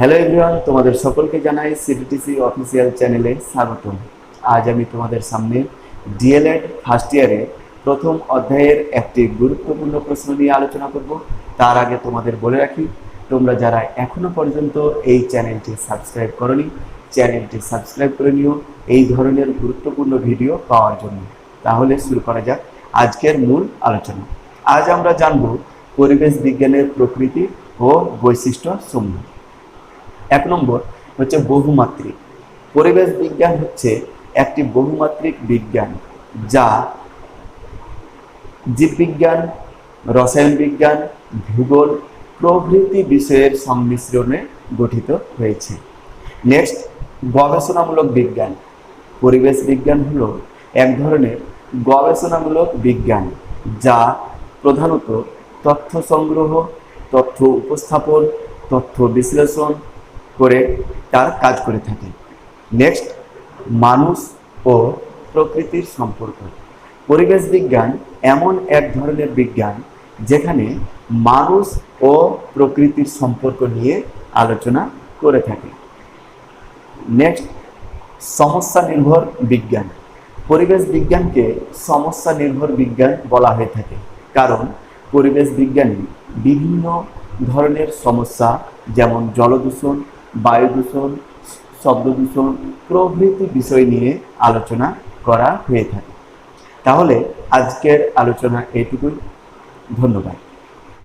Hello everyone তোমাদের সকলকে জানাই সিডিটিসি অফিসিয়াল চ্যানেলে স্বাগতম। আজ আমি তোমাদের সামনে ডিএলএড ফার্স্ট ইয়ারে প্রথম অধ্যায়ের একটি গুরুত্বপূর্ণ প্রশ্ন নিয়ে আলোচনা করব। তার আগে তোমাদের বলে রাখি, তোমরা যারা এখনও পর্যন্ত এই চ্যানেলটি সাবস্ক্রাইব করনি চ্যানেলটি সাবস্ক্রাইব করে নিও। এই ধরনের গুরুত্বপূর্ণ ভিডিও পাওয়ার জন্য। তাহলে শুরু করা যাক আজকের মূল আলোচনা। আজ আমরা জানব পরিবেশ বিজ্ঞানের প্রকৃতি ও বৈশিষ্ট্য সমূহ। এক নম্বর হচ্ছে বহুমাত্রিক। পরিবেশ বিজ্ঞান হচ্ছে একটি বহুমাত্রিক বিজ্ঞান যা জীববিজ্ঞান, রসায়ন বিজ্ঞান, ভূগোল, প্রভৃতি বিষয়ের সংমিশ্রণে গঠিত হয়েছে। নেক্সট গবেষণামূলক বিজ্ঞান। পরিবেশ বিজ্ঞান হল এক ধরনের গবেষণামূলক বিজ্ঞান যা প্রধানত তথ্য সংগ্রহ, তথ্য উপস্থাপন, তথ্য বিশ্লেষণ করে তার কাজ করে থাকে। নেক্সট মানুষ ও প্রকৃতির সম্পর্ক। পরিবেশ বিজ্ঞান এমন এক ধরনের বিজ্ঞান যেখানে মানুষ ও প্রকৃতির সম্পর্ক নিয়ে আলোচনা করে থাকে। নেক্সট সমস্যা নির্ভর বিজ্ঞান। পরিবেশ বিজ্ঞানকে সমস্যা নির্ভর বিজ্ঞান বলা হয়ে থাকে। কারণ পরিবেশ বিজ্ঞানী বিভিন্ন ধরনের সমস্যা যেমন জলদূষণ বায়ু দূষণ শব্দ দূষণ প্রভৃতি বিষয় নিয়ে আলোচনা করা হয়ে থাকে। তাহলে আজকের আলোচনা এটুকুই। ধন্যবাদ।